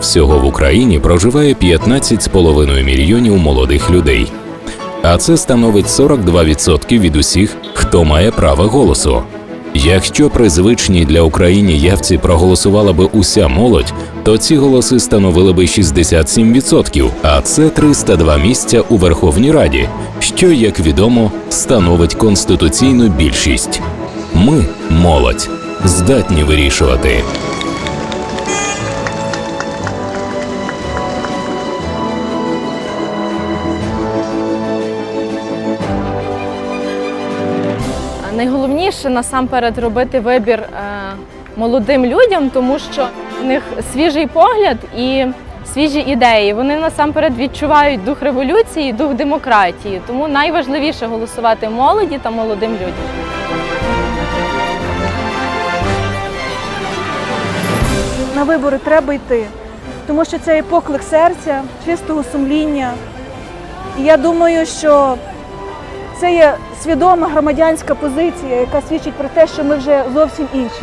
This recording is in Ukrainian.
Всього в Україні проживає 15,5 мільйонів молодих людей. А це становить 42% від усіх, хто має право голосу. Якщо при звичній для України явці проголосувала би уся молодь, то ці голоси становили би 67%, а це 302 місця у Верховній Раді, що, як відомо, становить конституційну більшість. Ми, молодь, здатні вирішувати. Найголовніше насамперед робити вибір е, молодим людям, тому що в них свіжий погляд і свіжі ідеї. Вони насамперед відчувають дух революції, дух демократії. Тому найважливіше голосувати молоді та молодим людям. На вибори треба йти, тому що це є поклик серця, чистого сумління. І я думаю, що це є свідома громадянська позиція, яка свідчить про те, що ми вже зовсім інші.